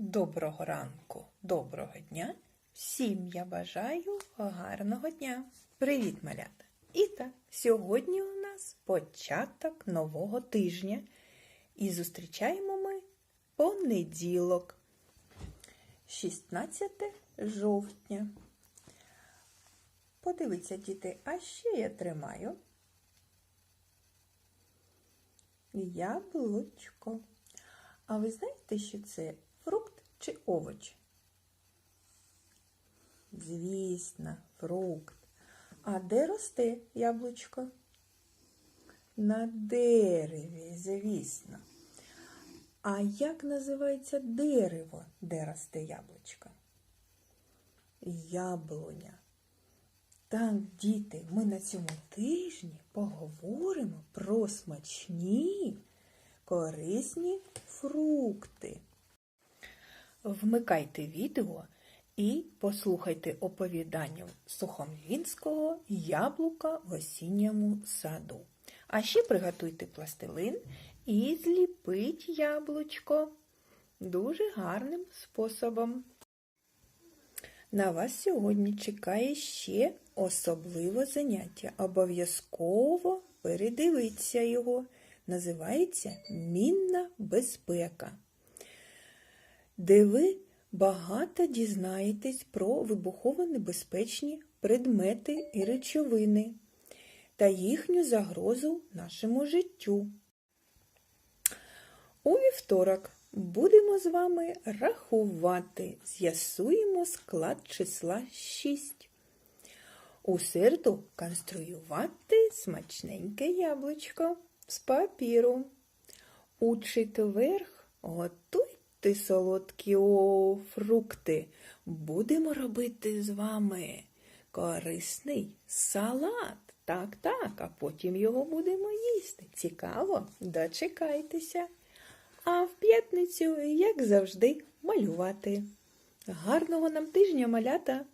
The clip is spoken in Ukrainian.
Доброго ранку, доброго дня. Всім я бажаю гарного дня. Привіт, малята! І так, сьогодні у нас початок нового тижня. І зустрічаємо ми понеділок, 16 жовтня. Подивіться, діти, а ще я тримаю яблучко. А ви знаєте, що це чи овоч? Звісно, фрукт. А де росте яблучко? На дереві, звісно. А як називається дерево, де росте яблучко? Яблуня. Так, діти, ми на цьому тижні поговоримо про смачні, корисні фрукти. Вмикайте відео і послухайте оповідання Сухомлінського Яблука в осінньому саду. А ще приготуйте пластилин і зліпіть яблучко дуже гарним способом. На вас сьогодні чекає ще особливе заняття. Обов'язково передивіться його. Називається Мінна безпека, де ви багато дізнаєтесь про вибухово небезпечні предмети і речовини та їхню загрозу нашому життю. У вівторок будемо з вами рахувати, з'ясуємо склад числа 6. У середу конструювати смачненьке яблучко з папіру. У четверг готуйте солодкі о, фрукти. Будемо робити з вами корисний салат. Так, так, а потім його будемо їсти. Цікаво, дочекайтеся. А в п'ятницю, як завжди, малювати. Гарного нам тижня, малята!